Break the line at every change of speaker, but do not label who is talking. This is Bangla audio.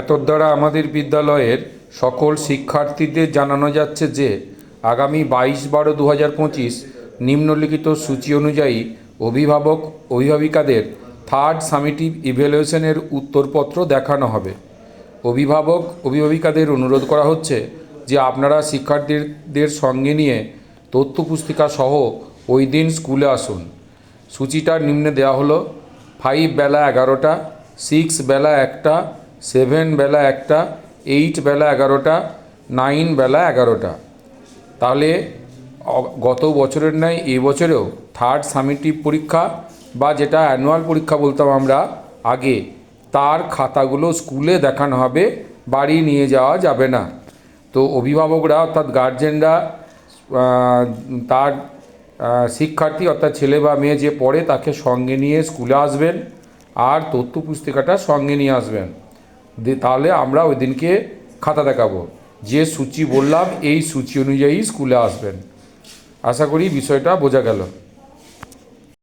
এতর দ্বারা আমাদের বিদ্যালয়ের সকল শিক্ষার্থীদের জানানো যাচ্ছে যে, আগামী বাইশ বারো দু হাজার পঁচিশ নিম্নলিখিত সূচি অনুযায়ী অভিভাবক, অভিভাবিকাদের থার্ড সামিটিভ ইভ্যালুয়েশনের উত্তরপত্র দেখানো হবে। অভিভাবক, অভিভাবিকাদের অনুরোধ করা হচ্ছে যে আপনারা শিক্ষার্থীদের সঙ্গে নিয়ে তথ্য পুস্তিকা সহ ওই দিন স্কুলে আসুন। সূচিটা নিম্নে দেওয়া হলো, ফাইভ বেলা এগারোটা সিক্স বেলা একটা সেভেন বেলা একটা এইট বেলা এগারোটা নাইন বেলা এগারোটা। তাহলে গত বছরের ন্যায় এই বছরেও থার্ড সামিটিভ পরীক্ষা বা যেটা অ্যানুয়াল পরীক্ষা বলতাম আমরা আগে, তার খাতাগুলো স্কুলে দেখানো হবে, বাড়ি নিয়ে যাওয়া যাবে না। তো অভিভাবকরা অর্থাৎ গার্জেনরা তার শিক্ষার্থী অর্থাৎ ছেলে বা মেয়ে যে পড়ে তাকে সঙ্গে নিয়ে স্কুলে আসবেন। আর তথ্য পুস্তিকাটা সঙ্গে নিয়ে আসবেন। তাহলে আমরা ওই দিনকে খাতা দেখাবো। যে সূচি বললাম, এই সূচি অনুযায়ী স্কুলে আসবেন। আশা করি বিষয়টা বোঝা গেল।